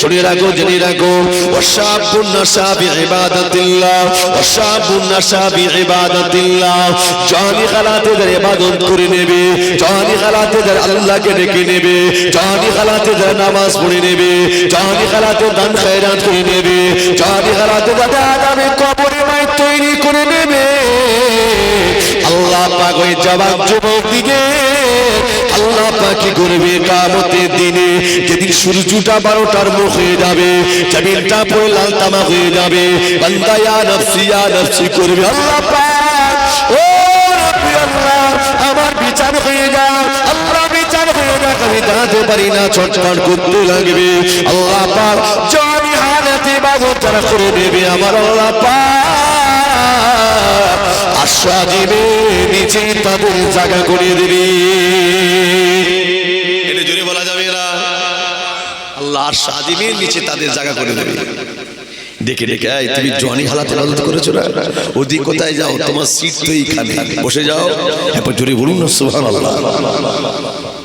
শুনে রাখো, জেনে রাখো। ওয়াশাবুন নাশা বিইবাদাতিল্লাহ ওয়াশাবুন নাশা বিইবাদাতিল্লাহ জানি খালাতে যারা ইবাদত করে নেবে, জানি খালাতে যারা আল্লাহকে ডেকে নেবে, জানি খালাতে যারা নামাজ পড়ে নেবে, জানি খালাতে দান খয়রাত করে নেবে, জানি খালাতে যারা আগামী কবরে মাই তৈরি করে নেবে। আল্লাহ পাক ওই জবাব যুবক দিকে আল্লাহ কি করবে কামতের দিনে। যেদিন সূর্যটা বারোটার মুখ হয়ে যাবে, জমিনটা পুরো লাল তামা হয়ে যাবে। বান্দা নফসি নফসি করবে। আল্লাহ ও আল্লাহ, আমার বিচার হয়ে যা, আল্লাহ বিচার হয়ে যা, আমি দাঁড়াতে পারি না, ছটফট করতে লাগবে। আল্লাহ পাক, জানি হালাতে বাগত তারা করে দেবে আমার আল্লাহ পাক। আশা দিবে। নিচে তাদের জায়গা করে ডেকে ডেকে যাও, তোমার বসে যাও। এরপর জোরে বলুন না, সুবহানাল্লাহ।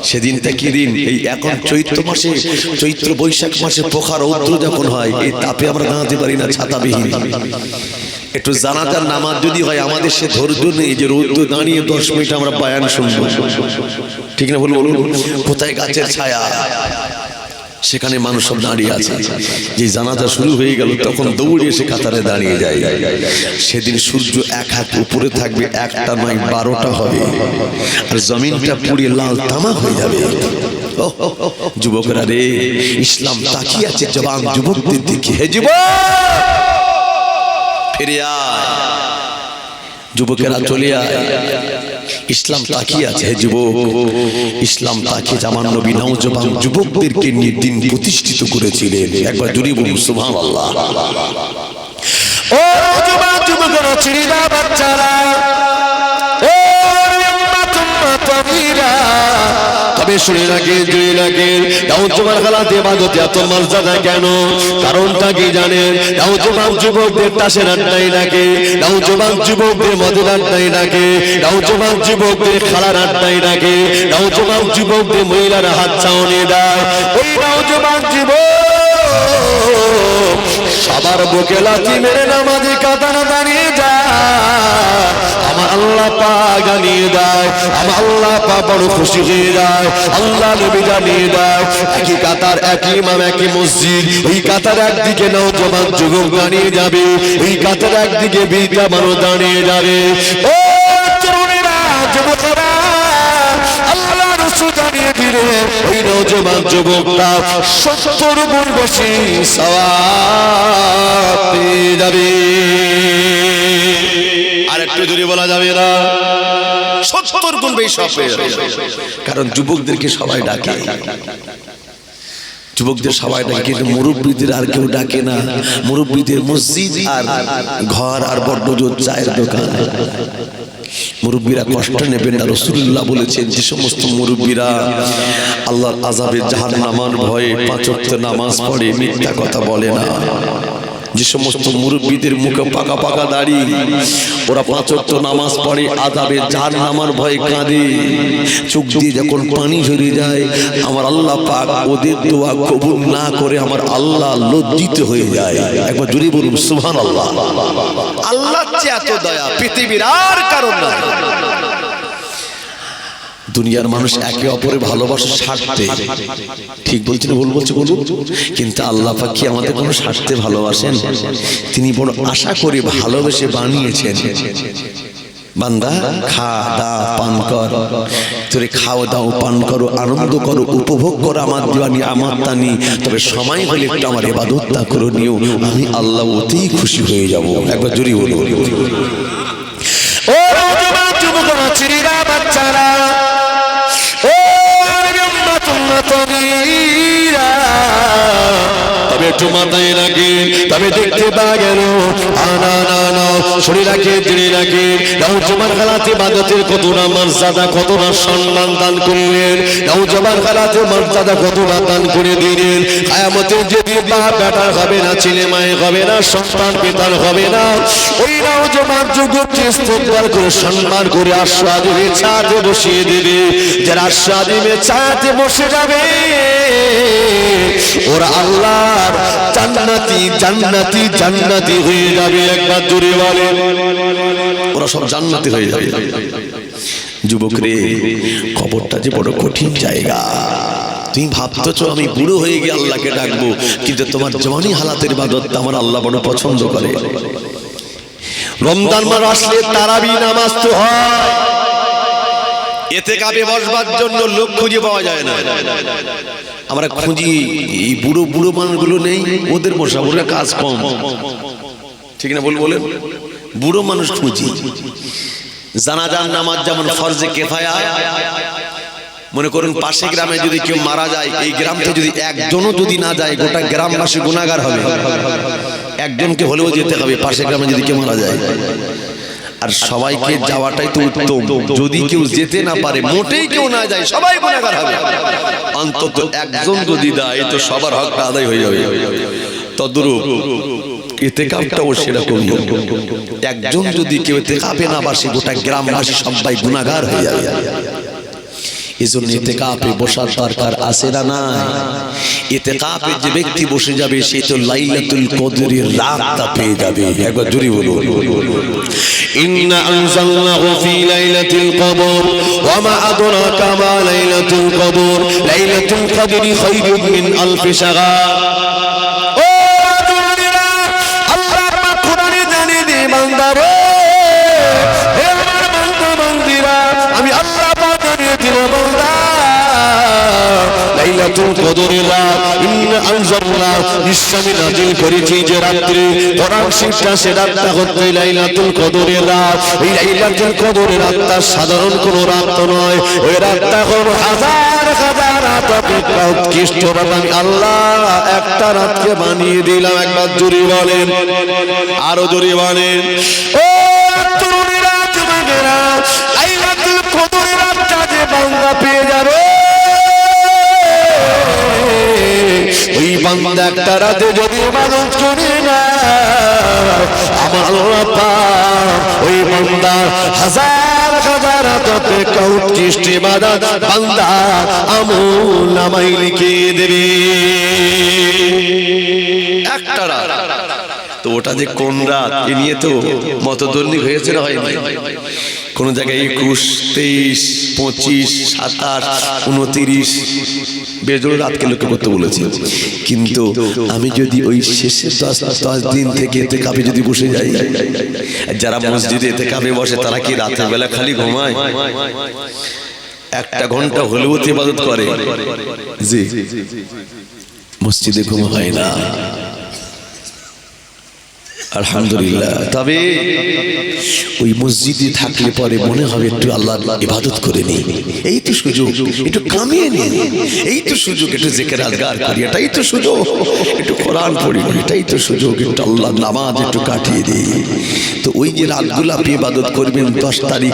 সেদিনটা কি দিন, এই এখন চৈত্র মাসে, চৈত্র বৈশাখ মাসে পোখার রৌদ্র যখন হয়, এই তাপে আমরা দাঁড়াতে পারি না, ছাতাবিহীন। একটু জানাতার নামাজ যদি হয়, আমাদের সে ধৈর্য নেই যে রৌদ্র দাঁড়িয়ে দশ মিনিট আমরা বায়ান শুনব। ঠিক না বলুন? কোথায় গাছের ছায়া? সেখানে মানুষ সব দাঁড়িয়ে আছে। যে জানাজা শুরু হয়ে গেল, তখন দৌড়ে এসে কাতারে দাঁড়িয়ে যায়। সেদিন সূর্য এক হাত উপরে থাকবে, একটা নয়, বারোটা হবে। আর জমিনটা পুড়িয়ে লাল তামা হয়ে যাবে। যুবকরা রে, ইসলাম তাকিয়ে আছে জবান যুবকদের দিকে। হে যুবক! যুবকেরা চলে আয়। ইসলাম তাকিয়ে আছে যুবক। ইসলাম তাকিয়ে জামান নবী নওজবান যুবকদেরকে নিয়ে দিন প্রতিষ্ঠিত করেছিলেন। একবার জুড়ে বলুন সুভান আল্লাহ ও যুবক যুবকেরা বাচ্চারা আমিরা তবে শুনে রাখে, জুড়ে রাখে। দাও তোমার খেলাতে বাদতে এত মর্যাদা কেন? কারণটা কি জানেন? দাও তোমার যুবকদের তাসের আড্ডাই ডাকে। দাও তোমার যুবকদের মদের আড্ডাই ডাকে। দাও তোমার যুবকদের খেলার আড্ডাই ডাকে। দাও তোমার যুবকদের মহিলারা হাত চাউনি দেয়। ওই দাও তোমার যুবক সবার বুকে লাথি মেরে নামাজি কাতানা দাঁড়িয়ে যায়। আমার আল্লাহ পা জানিয়ে দেয়, আমার আল্লাহ পা বড় খুশি হয়ে যায়, আল্লাহ নবী জানিয়ে দেয়, একই কাতার, একই ইমাম, একই মসজিদ, এই কাতার একদিকে নাও জবান যুবক দাঁড়িয়ে যাবে ওই কাতার একদিকে বিদ্যা মানুষ দাঁড়িয়ে যাবে। ও ওই নৌজবান যুবকরা সত্তর গুণ সওয়াব পেয়ে যাবে। আর একটু জোরে বলা যাবে না, সত্তর গুণ বেশি কারণ যুবকদেরকে সবাই ডাকে। যুবকদের সবাই ডাকে, কিন্তু মুরব্বীদের আর কেউ ডাকে না। মুরব্বীদের মসজিদ আর ঘর আর বড্ড জোর চায়ের দোকান। মুরব্বীরা কষ্ট নেবেন না রসুল্লাহ বলেছেন যে সমস্ত মুরব্বীরা আল্লাহর আজাবের জাহান নামার ভয়ে পাঁচ নামাজ পড়ে, মিথ্যা কথা বলে না। যে সমস্ত মুরব্বীদের মুখে পাকা পাকা দাড়ি, ওরা পাঁচ ওয়াক্ত নামাজ পড়ে আদাবে জাহান নামার ভয়ে কাঁদে। চোখ দিয়ে যখন পানি ঝরে যায়, আমার আল্লাহ পাক ওদের দোয়া কবুল না করে আমার আল্লাহ লজ্জিত হয়ে যায়। একবার জুড়ে বলুন সুবহান আল্লাহ আল্লাহ চেয়ে এত দয়া পৃথিবীর আর কারণ নাই। দুনিয়ার মানুষ একে অপরে ভালোবাসে স্বার্থে ঠিক বলছি না ভুল বলছে বলুন? কিন্তু আল্লাহ পাখি আমাদের কোনো স্বার্থে ভালোবাসেন? তিনি বড় আশা করে ভালোবেসে বানিয়েছেন। বান্দা, খা, দা, পান কর। তোরে খাও, দাও, পান করো, আনন্দ করো, উপভোগ করো আমার দিওয়ানি, আমার তানি। তবে সময় হলে একটু আমার এবাদতটা করো নিও। আমি আল্লাহ অতি খুশি হয়ে যাব। একবার জোরে বলো ও যুবকরা বাচ্চারা। তবে একটু মাথায় তবে দেখতে পা গেল না শরীর রাখে দৃঢ় রাখে। নাও জমান খেলাতে বাদতের কতটা মর্যাদা, কতটা সম্মান দান করলেন। নাও জমান খেলাতে মর্যাদা, কতটা দান করে দিলেন। আয়ামতের যেদিন বাপ বেটার হবে না, ছেলে মায়ের হবে না, সন্তান পিতার হবে না, ওই নাও জমান যুগকে স্তোত্র করে সম্মান করে আশ্বাদিমে ছাতে বসিয়ে দেবে। যারা আশ্বাদিমে ছাতে বসে যাবে, ওরা আল্লাহর জান্নাতি জান্নাতি জান্নাতি হয়ে যাবে একবার জোরে বলে। ওরা সব জান্নাতি হয়ে যাবে। যুবক রে, খবরটা যে বড় কঠিন জায়গা। তুমি ভাবতেছো আমি বুড়ো হয়ে গিয়ে আল্লাহকে ডাকবো, কিন্তু তোমার জওয়ানি হালাতের বাদত আমার আল্লাহ বড় পছন্দ করে। রমজান মাস আসলে তারাবি নামাজ তো হয়। এতে কাপে বসবার জন্য লোক খুঁজে পাওয়া যায় না। আমরা খুঁজি এই বুড়ো বুড়ো মানুষগুলো নেই ওদের বসা ওরা কাজ কম। ঠিক না বল? বলেন বুড়ো মানুষ খুঁজি। জানাজান নামাজ যেমন ফরজে কেফায়া মনে করুন পাশে গ্রামে যদি কেউ মারা যায় এই গ্রাম থেকে যদি একজনও যদি না যায় গোটা গ্রামবাসী গুণাগার হবে। একজনকে হলেও যেতে হবে পাশে গ্রামে যদি কেউ মারা যায়। আর সবাইকে যাওয়াটাই তো উত্তম। যদি কেউ যেতে না পারে মোটেই কেউ না যায় সবাই গুণাগার হবে। অন্তত একজন যদি দেয় তো সবার হকটা আদায় হয়ে যাবে। তদ্রূপ সেরকম একজন যদি কেউ এতে কাপে না বাসে গোটা গ্রামবাসী সবাই গুণাগার হয়ে যাবে। এজন্য ইতেকাপে বসার দরকার আছে না না এতে কাপে যে ব্যক্তি বসে যাবে সে তো লাইলাতুল কদরের রাতটা পেয়ে যাবে। একবার জুরি বলো ইন্না আনজালনাহু ফি লাইলাতিল কদর ওয়া মা আদরাকা মা লাইলাতুল কদর। লাইলাতুল কদরি খায়রুম মিন আলফি শাহর লাইলাতুল কদরের রাত ইন্না আনজালনা নিশ্চয়ই নাজিল করেছি যে রাত্রে। কোরআন শিক্ষা সে রাতটা হচ্ছে লাইলাতুল কদরের রাত এই লাইলাতুল কদরের রাতটা সাধারণ কোন রাত নয়। ওই রাতটা কোন হাজার হাজার রাত অপেক্ষা উৎকৃষ্ট রাত। আল্লাহ একটা রাতকে বানিয়ে দিলাম, একবার জোরে বলেন। আরও জোরে বলেন। ও তরুণীরা, যুবকেরা, লাইলাতুল কদরের রাতটা যে বান্দা পেয়ে যাবে। বান্দা একটা রাতে যদি ইবাদত করে না আমার আল্লাহ ওই বান্দা হাজার হাজার অপেক্ষা উৎকৃষ্ট ইবাদত বান্দা আমল নামাই লিখে দেবে। একটা রাত। তো ওটা যে কোন রাত এ নিয়ে তো মতদল্লি হয়েছে না হয়নি? কোন জায়গায় একুশ তেইশ পঁচিশ সাতাশ উনতিরিশ বেজোর রাতকে লক্ষ্য করতে বলেছে কিন্তু আমি যদি ওই শেষের দশ দশ দিন থেকে এতে কাপে যদি বসে যাই যারা মসজিদে এতে কাপে বসে তারা কি রাতের বেলা খালি ঘুমায় একটা ঘণ্টা হলেও ইবাদত করে জি মসজিদে ঘুম হয় না আলহামদুলিল্লাহ। তবে ওই মসজিদে থাকলে পরে মনে হবে একটু আল্লাহ ইবাদত করে নি। এই তো সুযোগ, একটু কামিয়ে নি। এই তো সুযোগ, একটু জেকের আজগার করি, এটাই তো সুযোগ। একটু কোরআন পড়ি, এটাই তো সুযোগ, একটু আল্লাহ নামাজ একটু কাটিয়ে দিই। তো ওই যে রাতগুলো আপনি ইবাদত করবেন দশ তারিখ,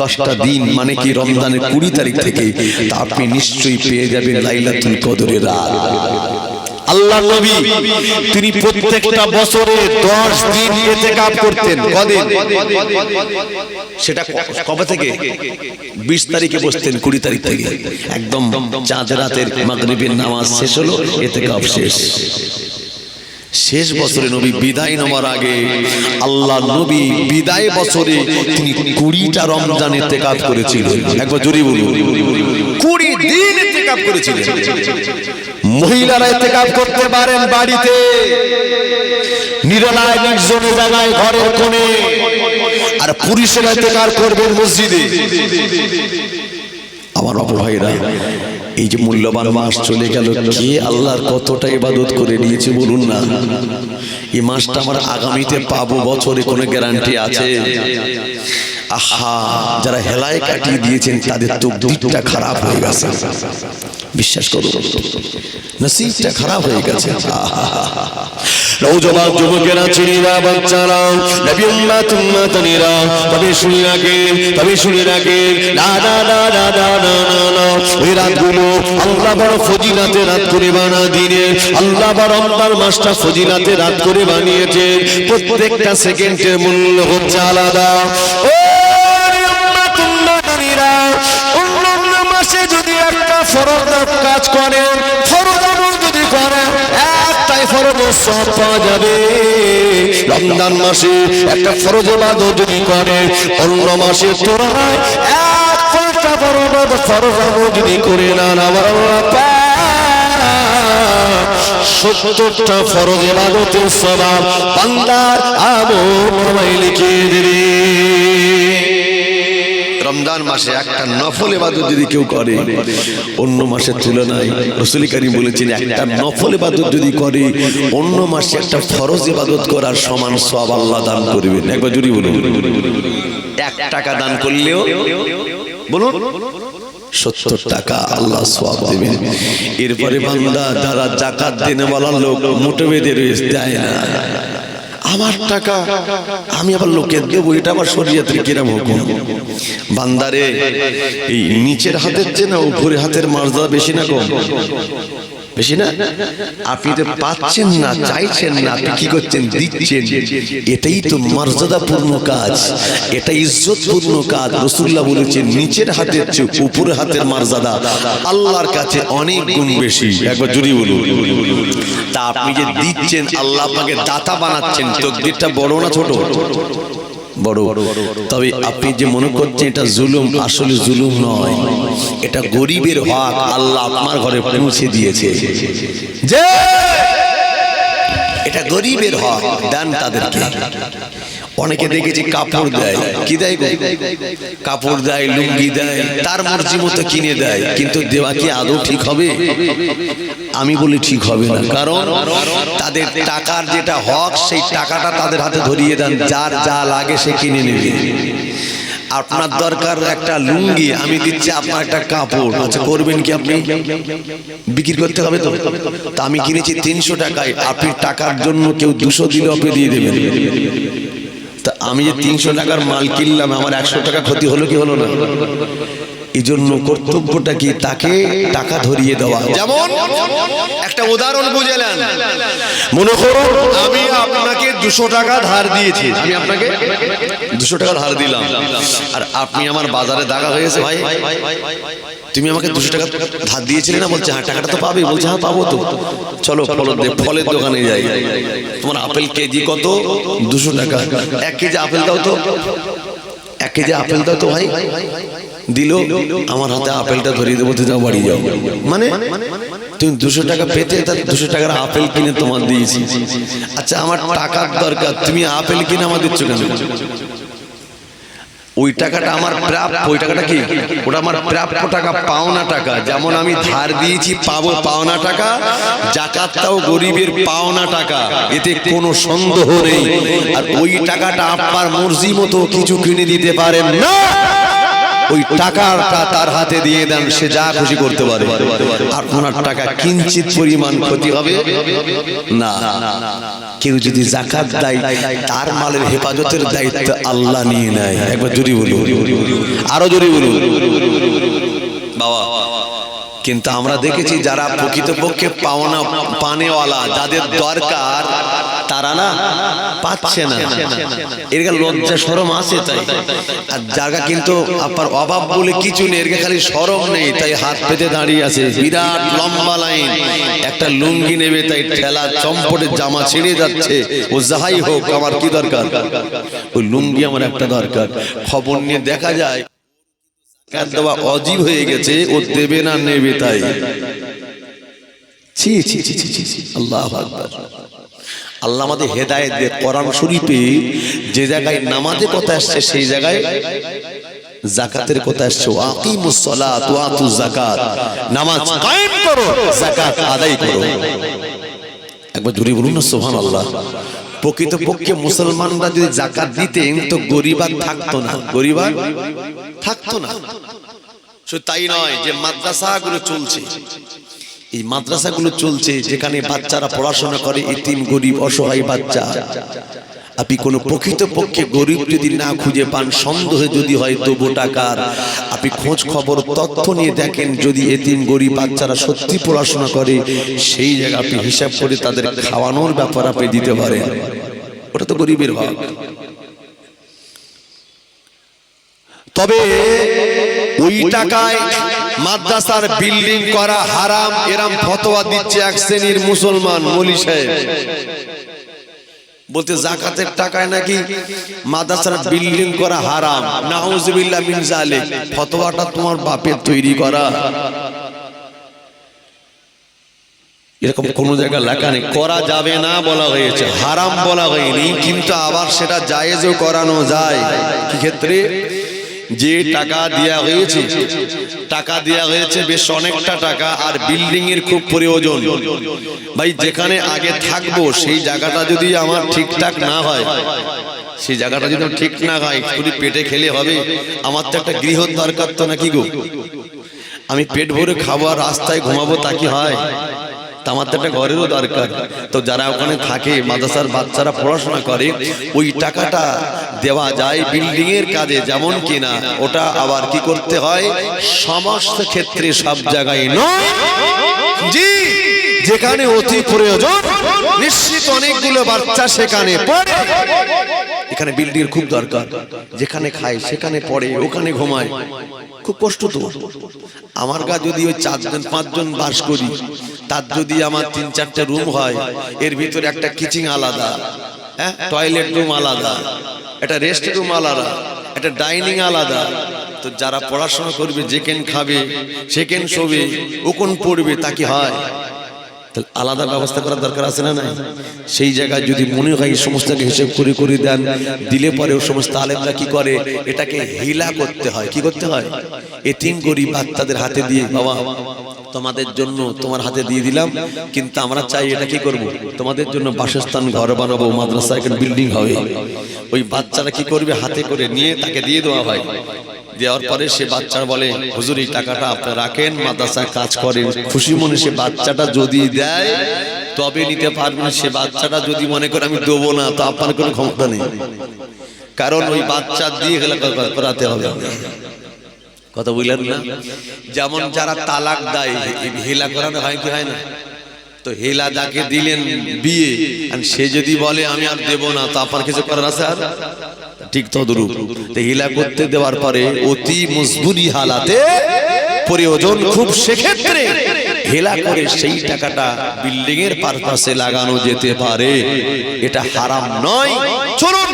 দশটা দিন মানে কি রমজানের কুড়ি তারিখ থেকে, তা আপনি নিশ্চয়ই পেয়ে যাবেন লাইলাতুল কদরের রাত। আল্লাহ নবী, তিনি প্রত্যেকটা বছরে দশ দিন এতে কাপ করতেন। কদিন? সেটা কবে থেকে? বিশ তারিখে বসতেন, কুড়ি তারিখ থেকে। একদম চাঁদ রাতের মাগরিবের নামাজ শেষ হলো এতে কাপ শেষ। শেষ বছরে নবী বিদায় নেওয়ার আগে আল্লাহ নবী বিদায় বছরে তিনি কুড়িটা রমজান এতেকাপ করেছিলেন। একবার কুড়ি দিন এতেকাপ করেছিলেন। মহিলারা এতে কাপ করতে পারেন বাড়িতে। নিরলায় নির্জনে জায়গায় ঘরের কোণে। আর পুরুষেরা এতে কাপ করবেন মসজিদে। আমার অপর ভাইরা এই যে মূল্যবান মাস চলে গেল কে আল্লাহর কতটা ইবাদত করে নিয়েছে বলুন না? এই মাসটা আমার আগামীতে পাবো বছরে কোনো গ্যারান্টি আছে? আহা, যারা হেলায় কাটিয়ে দিয়েছেন, তাদের তো দিকটা খারাপ হয়ে গেছে। বিশ্বাস করুন, নসিবটা খারাপ হয়ে গেছে। আহা নৌজবান যুবকেরা চিনিরা বাচ্চারা, নবী উম্মাত উম্মাতানিরা, তবে শুনি রাখে, তবে শুনি রাখে, না না না না না না না না। রাত করে বানা দিনে। আল্লাহ মাসটা ফজিলাতে রাত করে বানিয়েছে। প্রত্যেকটা সেকেন্ডের মূল্য হচ্ছে আলাদা। ও মাসে যদি একটা ফরজ কাজ করে ফরজ যদি করে একটাই ফরজ সব যাবে। রমজান মাসে একটা ফরজ ইবাদত যদি করে, অন্য মাসে তুলনায় এক পাঁচটা ফরজ ফরজ যদি করে না আমার আল্লাহ সত্তরটা ফরজ ইবাদতের সওয়াব বান্দার আমল লিখে দেবে। রমজান মাসে একটা নফল এবাদত যদি কেউ করে, অন্য মাসের তুলনায় রসুল কারিম বলেছেন, একটা নফল এবাদত যদি করে, অন্য মাসে একটা ফরজ ইবাদত করার সমান সব আল্লাহ দান করবেন। একবার জুড়ি বলুন। এক টাকা দান করলেও, বলুন, সত্তর টাকা আল্লাহ দেবেন। এরপরে বান্দা, যারা জাকাত দেনে বলা লোক, মোটে বেঁধে রয়েছে, দেয় না। আমার টাকা। আমি আবার লোকের দেবো, এটা আবার শরীয়তের কিরাম হুকুম। বান্দারে এই নিচের হাতের চেয়ে না, উপরের হাতের মর্যাদা বেশি না কম। বেশি না? আপনি তো পাচ্ছেন না চাইছেন না আপনি কি করছেন দিচ্ছেন এটাই তো মর্যাদাপূর্ণ কাজ। এটা ইজ্জতপূর্ণ কাজ রসুল্লাহ বলেছেন নিচের হাতের চেয়ে উপরের হাতের মর্যাদা আল্লাহর কাছে অনেক গুণ বেশি। একবার জুড়ি বলুন। তা আপনি যে দিচ্ছেন আল্লাহ আপনাকে দাতা বানাচ্ছেন তকদিরটা বড় না ছোট? বড়। তবে আপনি যে মনে করছেন এটা জুলুম, আসলে জুলুম নয়। এটা গরিবের হক, আল্লাহ আপনার ঘরে পৌঁছে দিয়েছে। যে এটা গরিবের হক, দেন তাদেরকে অনেকে দেখেছি কাপড় দেয়। কি দেয় কাপড় দেয়, লুঙ্গি দেয়, তার মর্জি মতো কিনে দেয়, কিন্তু দেওয়া কি আদৌ ঠিক হবে? আমি বলি ঠিক হবে না, কারণ তাদের টাকার যেটা হক, সেই টাকাটা তাদের হাতে ধরিয়ে দেন। যার যা লাগে সে কিনে নেবে। আপনার দরকার একটা লুঙ্গি, আমি দিচ্ছি আপনার একটা কাপড়। আচ্ছা করবেন কি আপনি? বিক্রি করতে হবে তো? তা আমি কিনেছি তিনশো টাকায়, আপনি টাকার জন্য কেউ দুশো দিলে আপনি দিয়ে দেবেন। তা আমি যে তিনশো টাকার মাল কিনলাম, আমার একশো টাকা ক্ষতি হলো কি হলো না? এই জন্য কর্তব্যটা কি তাকে টাকা ধরিয়ে দেওয়া যেমন একটা উদাহরণ বুঝেলেন মনে করুন আমি আপনাকে দুশো টাকা ধার দিয়েছি। আমি আপনাকে দুশো টাকা ধার দিলাম। আর আপনি আমার বাজারে দাগা হয়েছে ভাই। তুমি আমাকে দুশো টাকা ধার দিয়েছিলে না? বলছে হ্যাঁ টাকাটা তো পাবে। বলছে হ্যাঁ পাবো তো। চলো ফলের ফলের দোকানে যাই। তোমার আপেল কেজি কত? দুশো টাকা। এক কেজি আপেল দাও তো। এক কেজি আপেল দাও তো ভাই। দিল আমার হাতে আপেলটা ধরিয়ে দেবো তো যাও। বাড়ি যাও। মানে? তুমি দুশো টাকা পেতে তার দুশো টাকার আপেল কিনে তোমার দিয়েছি। আচ্ছা আমার টাকার দরকার তুমি আপেল কিনে আমার দিচ্ছ কেন? ওই টাকাটা আমার প্রাপ্য ওই টাকাটা কি? ওটা আমার প্রাপ্য টাকা পাওনা টাকা। যেমন আমি ধার দিয়েছি পাবো পাওনা টাকা জাকাতটাও গরিবের পাওনা টাকা। এতে কোনো সন্দেহ নেই। আর ওই টাকাটা আপনার মর্জি মতো কিছু কিনে দিতে পারেন না। ওই টাকাটা তার হাতে দিয়ে দেন, সে যা খুশি করতে পারে। আর ওনার টাকা কিঞ্চিত পরিমাণ ক্ষতি হবে? না। কেউ যদি জাকাত দেয়, তার মালের হেফাজতের দায়িত্ব আল্লাহ নিয়ে নেয়। একবার জোরে বলুন। আরও জোরে বলুন। বাবা, কিন্তু আমরা দেখেছি যারা প্রকৃতপক্ষে পাওনা, পানেওয়ালা, যাদের দরকার তারা না পাচ্ছে না। এর লজ্জা, সরম আছে তাই। আর জায়গা কিন্তু আপনার অভাব বলে কিছু নেই, এর খালি সরম নেই, তাই হাত পেতে দাঁড়িয়ে আছে। বিরাট লম্বা লাইন। একটা লুঙ্গি নেবে, তাই ঠেলা চম্পটের জামা ছিঁড়ে যাচ্ছে। ও যাহাই হোক, আমার কি দরকার? ওই লুঙ্গি আমার একটা দরকার। খবর নিয়ে দেখা যায় দেওয়া অজীব হয়ে গেছে, ও দেবে না, নেবে তাই। ছি। আল্লাহ আল্লাহ আমাদের হেদায়েত দিয়ে কোরআন শরীফে যে জায়গায় নামাজের কথা আসছে সেই জায়গায় জাকাতের কথা আসছে। আকিমুস সালাত ওয়া আতুজ যাকাত। নামাজ কায়েম করো যাকাত আদায় করো। একবার জোরে বলুন না সুবহানাল্লাহ। প্রকৃতপক্ষে মুসলমানরা যদি জাকাত দিতেন তো গরিবাদ থাকতো না। গরিবাদ থাকতো না। শুধু তাই নয় যে মাদ্রাসাগুলো চলছে। এই মাদ্রাসাগুলো চলছে যেখানে বাচ্চারা পড়াশোনা করে এতিম গরিব অসহায় বাচ্চা। আপনি কোনো প্রকৃত পক্ষে গরিব যদি না খুঁজে পান, সন্দেহে যদি হয় তবু টাকার। আপনি খোঁজ খবর, তথ্য নিয়ে দেখেন যদি এতিম গরিব বাচ্চারা সত্যি পড়াশোনা করে, সেই জায়গা আপনি হিসাব করে তাদের খাওয়ানোর ব্যাপার আপনি দিতে পারেন। ওটা তো গরিবের হক তবে ওই টাকায় মাদ্রাসার বিল্ডিং করা হারাম, এরাম ফতোয়া দিচ্ছে এক শ্রেণির মুসলমান মলি সাহেব। বলতে জাকাতের টাকায় নাকি মাদ্রাসার বিল্ডিং করা হারাম। নাউজুবিল্লাহ মিন জালিক, ফতোয়াটা তোমার বাপের তৈরি করা। এরকম কোন জায়গায় লেখা নেই, করা যাবে না বলা হয়েছে, হারাম বলা হয়নি, কিন্তু আবার সেটা জায়েজও করানো যায়। কি ক্ষেত্রে? যে টাকা দেওয়া হয়েছে, টাকা দেওয়া হয়েছে বেশ অনেকটা টাকা আর বিল্ডিং এর খুব প্রয়োজন। ভাই, যেখানে আগে থাকব, সেই জায়গাটা যদি আমার ঠিকঠাক না হয়, সেই জায়গাটা যদি ঠিক না হয় শুধু পেটে খেলে হবে, আমার তো একটা গৃহ দরকার তো নাকি গো? আমি পেট ভরে খাব আর রাস্তায় ঘুমাবো তা কি হয়? আমার তো একটা ঘরেরও দরকার। তো যারা ওখানে থাকে, মাদ্রাসার বাচ্চারা পড়াশোনা করে, ওই টাকাটা দেওয়া যায় বিল্ডিং এর কাজে, যেমন কিনা ওটা আবার কি করতে হয়? সমস্ত ক্ষেত্রে সব জায়গায় নয়। জি, যেখানে অতি প্রয়োজন, নিশ্চিত অনেকগুলো বাচ্চা সেখানে পড়ে। এখানে বিল্ডিং খুব দরকার। যেখানে খায়, সেখানে পড়ে, ওখানে ঘুমায়। খুব কষ্ট তো। আমার গা যদি ওই চারজন, পাঁচজন বাস করি, তার যদি আমার তিন, চারটা রুম হয়, এর ভিতরে একটা কিচিং আলাদা হ্যাঁ? টয়লেট রুম আলাদা, একটা রেস্ট রুম আলাদা, একটা ডাইনিং আলাদা। তো যারা পড়াশোনা করবে, যে কেন খাবে, সে কেন শোবে, ও কোন পড়বে, তা কি হয়? তাহলে আলাদা ব্যবস্থা করার দরকার আছে না নাই? সেই জায়গায় যদি মনে হয় এই সমস্তকে হিসেব করে করে দেন, দিলে পরে ও সমস্ত আলেমরা কি করে? এটাকে হিলা করতে হয়। কি করতে হয়? এতিম গরিব বাচ্চাদের হাতে দিয়ে, বাবা, তোমাদের জন্য তোমার হাতে দিয়ে দিলাম, কিন্তু আমরা চাই এটা কি করব? তোমাদের জন্য বাসস্থান ঘর বানাবো, মাদ্রাসা একটা বিল্ডিং হবে। ওই বাচ্চারা কি করবে? হাতে করে নিয়ে তাকে দিয়ে দেওয়া হয়। দেওয়ার পরে সে বাচ্চা বলে, হুজুর, এই টাকাটা আপনি রাখেন, মাদ্রাসায় কাজ করেন। খুশি মনে সে বাচ্চাটা যদি দেয়, তবে নিতে পারবেন। সে বাচ্চাটা যদি মনে করে, আমি দেবো না তো আপনার কোনো ক্ষমতা নেই। কারণ ওই বাচ্চা দিয়ে গেলে করাতে হবে। কথা বুঝলেন না? যেমন যারা তালাক দেয় হেলা করানো হয় কি হয় না? তো হেলা যাকে দিলেন বিয়ে, আর সে যদি বলে, আমি আর দেব না তো আপনার কিছু করার আছে আর? ঠিক তদরূপ। হিলা করতে দেওয়ার পরে অতি মজবুরি হালাতে প্রয়োজন খুব সেক্ষেত্রে হেলা করে সেই টাকাটা বিল্ডিং এর পারপাসে লাগানো যেতে পারে। এটা হারাম নয়। চলুন।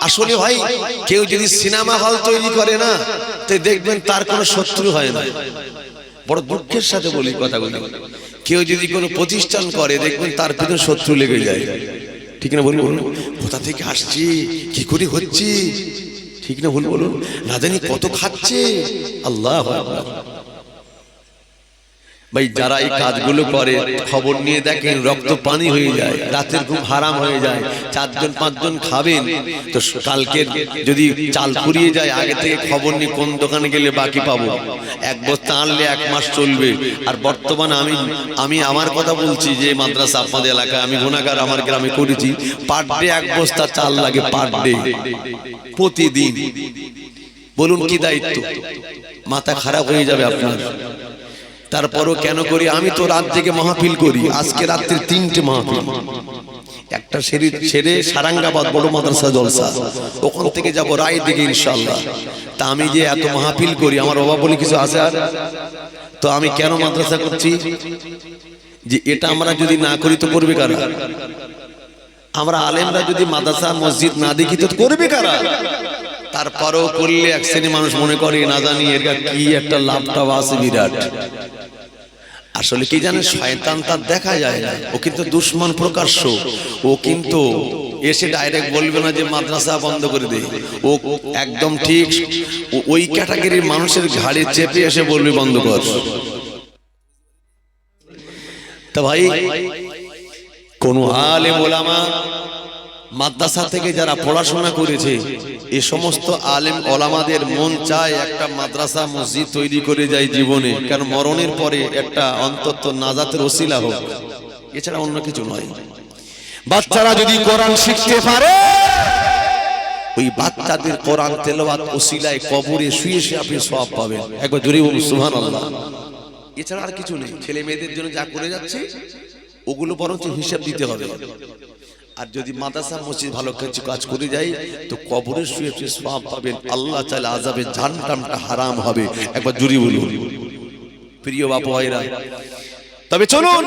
আসলে ভাই, কেউ যদি সিনেমা হল তৈরি করে না, তো দেখবেন তার কোনো শত্রু হয় না। বড় দুঃখের সাথে বলি কথাগুলো। কেউ যদি কোনো প্রতিষ্ঠান করে, দেখবেন তার পিছনে শত্রু লেগে যায়। ঠিক না বলুন বলুন? কোথা থেকে আসছি? কি করে হচ্ছে? ঠিক না বলুন বলুন? না জানি কত খাচ্ছে। আল্লাহ। ভাই, যারা এই কাজগুলো করে, খবর নিয়ে দেখেন, রক্ত পানি হয়ে যায়, রাতের ঘুম হারাম হয়ে যায়, চারজন, পাঁচজন খাবেন। তো কালকে যদি চাল ফুরিয়ে যায়, আগে থেকে খবর নিয়ে কোন দোকানে গেলে বাকি পাবো? এক বস্তা আনলে এক মাস চলবে। আর বর্তমানে আমি আমি আমার কথা বলছি যে, মাদ্রাসা আপনাদের এলাকায়, আমি গুণাগার আমার গ্রামে করেছি। পার ডে এক বস্তা চাল লাগে পার ডে, প্রতিদিন। বলুন কি দায়িত্ব? মাথা খারাপ হয়ে যাবে আপনার। তারপরও কেন করি? আমি তো রাত থেকে মাহফিল করি। আজকে রাত্রে তিনটে মাহফিল। একটা সেরে ছেড়ে সারাঙ্গাবাদ বড় মাদ্রাসা জলসা। ওখান থেকে যাব রায় দিকে ইনশাল্লাহ। তা আমি যে এত মাহফিল করি আমার বাবা বলে কিছু আছে আর? তো আমি কেন মাদ্রাসা করছি? যে এটা আমরা যদি না করি তো করবে কারা? আমরা আলেমরা যদি মাদ্রাসা মসজিদ না দেখি তো করবে কারা? তারপরেও করলে এক শ্রেণি মানুষ মনে করে, না জানি এর কি একটা লাভটা আছে বিরাট। আসলে কি জানে শয়তান তার দেখা যায় না। ও কিন্তু দুশ্মন প্রকাশ্য। ও কিন্তু এসে ডাইরেক্ট বলবে না যে মাদ্রাসা বন্ধ করে দে। ও একদম ঠিক ওই ক্যাটাগরির মানুষের ঘাড়ে চেপে এসে বলবে, বন্ধ কর। তা ভাই, কোন আলে ওলামা মাদ্রাসা থেকে যারা পড়াশোনা করেছে, এ সমস্ত আলেম ওলামাদের মন চায় একটা মাদ্রাসা মসজিদ তৈরি করে যায় জীবনে। কারণ মরণের পরে একটা অন্তত নাজাতের ওসিলা হোক। এছাড়া অন্য কিছু নয়। বাচ্চারা যদি কোরআন শিখতে পারে, ওই বাচ্চাদের কোরআন তেলাওয়াত ওসিলায় কবরে শুয়ে শুয়ে আপনি সব পাবেন। একবার জোরে বলুন, সুবহানাল্লাহ। এছাড়া আর কিছু নেই। ছেলে মেয়েদের জন্য যা করে যাচ্ছে, ওগুলো বরঞ্চ হিসাব দিতে হবে। আর যদি মাদ্রাসা মসজিদ ভালো কিছু কাজ করে যাই তো কবরে শুয়ে শুয়ে সব পাবেন। আল্লাহ চাইলে আজাবে জানটামটা হারাম হবে। একবার জুড়ি বলুন। প্রিয় বাবু ভাইরা তবে চলুন।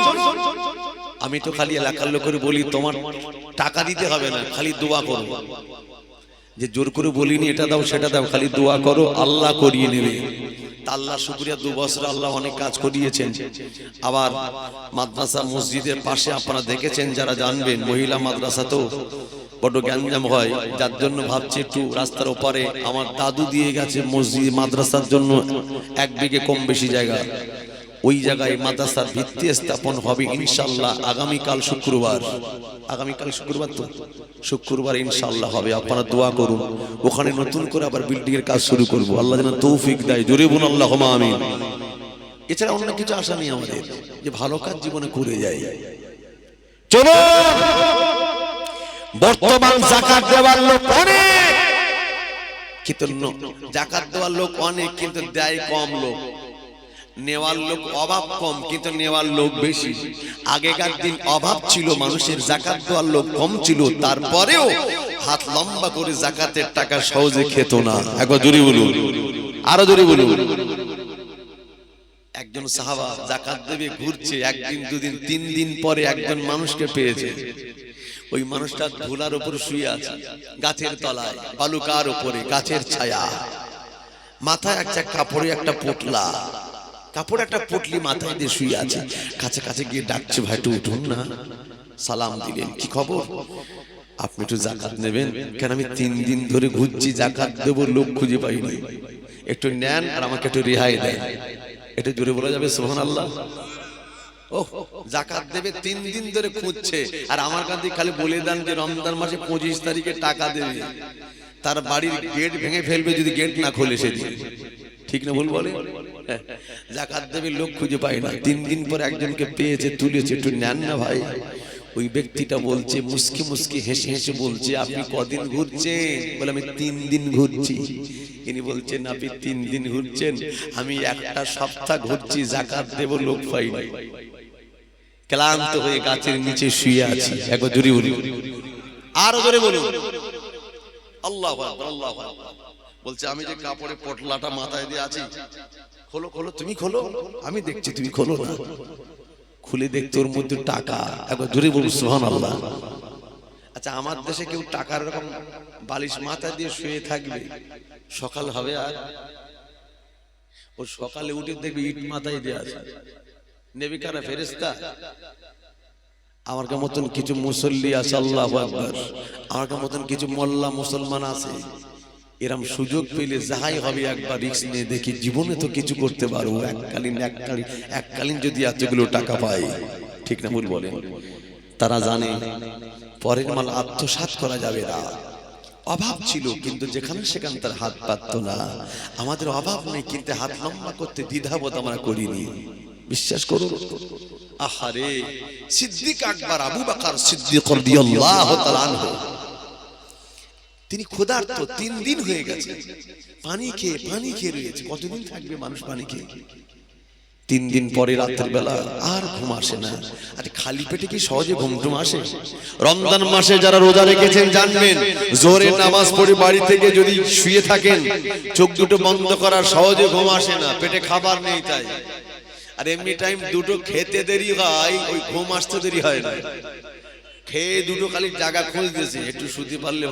আমি তো খালি এলাকার লোকের বলি তোমার টাকা দিতে হবে না খালি দোয়া করো। যে জোর করে বলিনি এটা দাও সেটা দাও খালি দোয়া করো আল্লাহ করিয়ে নেবে। তা আল্লাহ শুক্রিয়া দু বছর আল্লাহ অনেক কাজ করিয়েছেন। আবার মাদ্রাসা মসজিদের পাশে আপনারা দেখেছেন যারা জানবেন মহিলা মাদ্রাসা তো বড় গ্যাঞ্জাম হয়। যার জন্য ভাবছি একটু রাস্তার ওপারে আমার দাদু দিয়ে গেছে মসজিদ মাদ্রাসার জন্য এক বিঘে কম বেশি জায়গা। ওই জায়গায় মাদ্রাসার ভিত্তি স্থাপন হবে ইনশাল্লাহ আগামীকাল শুক্রবার। আগামীকাল শুক্রবার তো? শুক্রবার ইনশাল্লাহ হবে। আপনারা দোয়া করুন। ওখানে নতুন করে আবার বিল্ডিং এর কাজ শুরু করব। আল্লাহ যেন তৌফিক দেয়। জোরে বোন আল্লাহ আমিন। এছাড়া অন্য কিছু আশা নেই আমাদের, যে ভালো কাজ জীবনে করে যাই। চলো! বর্তমান জাকাত দেওয়ার লোক অনেক। কিন্তু জাকাত দেওয়ার লোক অনেক, কিন্তু দেয় কম লোক। নেওয়ার লোক অভাব কম কিন্তু নেওয়ার লোক বেশি। আগেকার দিন অভাব ছিল মানুষের জাকাত দেওয়ার লোক কম ছিল। তারপরেও হাত লম্বা করে জাকাতের টাকা সহজে খেত না। একবার জোরে বলুন। আরও জোরে বলুন। একজন সাহাবা জাকাত দেবে ঘুরছে একদিন দুদিন তিন দিন পরে একজন মানুষকে পেয়েছে। ওই মানুষটা ধুলার উপর শুয়ে আছে গাছের তলায় বালুকার উপরে গাছের ছায়া। মাথায় একটা কাপড়ে একটা পোটলা। কাপড়ে একটা পুটলি মাথায় দিয়ে শুয়ে আছে। কাছে কাছে গিয়ে ডাকছে, ভাই, একটু উঠুন না। সালাম দিলেন, কি খবর? আপনি একটু জাকাত নেবেন। কেন আমি তিন দিন ধরে ঘুরছি, জাকাত দেবো, লোক খুঁজে পাই পাইনি। একটু নেন আর আমাকে একটু রেহাই দেন। এটা জোরে বলা যাবে সোহান আল্লাহ ও জাকাত দেবে, তিন দিন ধরে খুঁজছে। আর আমার কাছে খালি বলে দেন যে রমজান মাসে পঁচিশ তারিখে টাকা দেবে। তার বাড়ির গেট ভেঙে ফেলবে যদি গেট না খোলে সেদিন। ঠিক না ভুল বলে? হ্যাঁ, জাকাত দেবে লোক খুঁজে পায় না। তিন দিন পর একজনকে পেয়েছে তুলেছে একটু নেন না ভাই। ওই ব্যক্তিটা বলছে মুসকি মুসকি হেসে হেসে বলছে আপনি কদিন ঘুরছেন? বলে আমি তিন দিন ঘুরছি। ইনি বলছেন আপনি তিন দিন ঘুরছেন আমি একটা সপ্তাহ ঘুরছি জাকাত দেব লোক পাই নাই ক্লান্ত হয়ে গাছের নিচে শুয়ে আছি। একবার জোরে বলি আরও জোরে বলুন। আল্লাহ আল্লাহ বলছে আমি যে কাপড়ে পটলাটা মাথায় দিয়ে আছি। খোলো খোলো তুমি খোলো। আমি দেখছি তুমি খোলো না। খুলে দেখতে ওর মধ্যে টাকা। একবার জোরে বলুন সোহান আল্লাহ আচ্ছা আমার দেশে কেউ টাকার এরকম বালিশ মাথা দিয়ে শুয়ে থাকবে? সকাল হবে আর? ও সকালে উঠে দেখবে ইট মাথায় দিয়ে আছে। নেবে কারা ফেরেস্তা আমার মতন কিছু মুসল্লি আছে আল্লাহ আকবার। আমার মতন কিছু মোল্লা মুসলমান আছে। এরম সুযোগ পেলে যাহাই হবে, একবার রিক্স নিয়ে দেখি জীবনে তো কিছু করতে পারব এককালীন এককালীন এককালীন যদি এতগুলো টাকা পাই, ঠিক না ভুল বলেন? তারা জানে, পরের মাল আত্মসাৎ করা যাবে না। অভাব ছিল, কিন্তু যেখানে সেখানে তার হাত পাতত না। আমাদের অভাব নেই, কিন্তু হাত লম্বা করতে দ্বিধাবোধ আমরা করিনি। বিশ্বাস করুন। আহারে, সিদ্দিক আকবর, আবু বকর সিদ্দিক রাদিয়াল্লাহু তাআলা আনহু। তিনি ক্ষুধার্ত, তিন দিন হয়ে গেছে। পানি খেয়ে পানি খেয়ে রয়েছে। কতদিন থাকবে মানুষ পানি খেয়ে? তিন দিন পরে রাতের বেলা আর ঘুম আসে না। আরে খালি পেটে কি সহজে ঘুম টুম আসে? রমজান মাসে যারা রোজা রেখেছেন, জানবেন জোরে নামাজ পড়ে বাড়ি থেকে যদি শুয়ে থাকেন, চোখ দুটো বন্ধ করার সহজে ঘুম আসে না। পেটে খাবার নেই তাই। আর এমনি টাইম দুটো খেতে দেরি হয়, ওই ঘুম আসতে দেরি হয় না। খেয়ে দুটো খালি জায়গা খুঁজতেছে একটু শুতে পারলে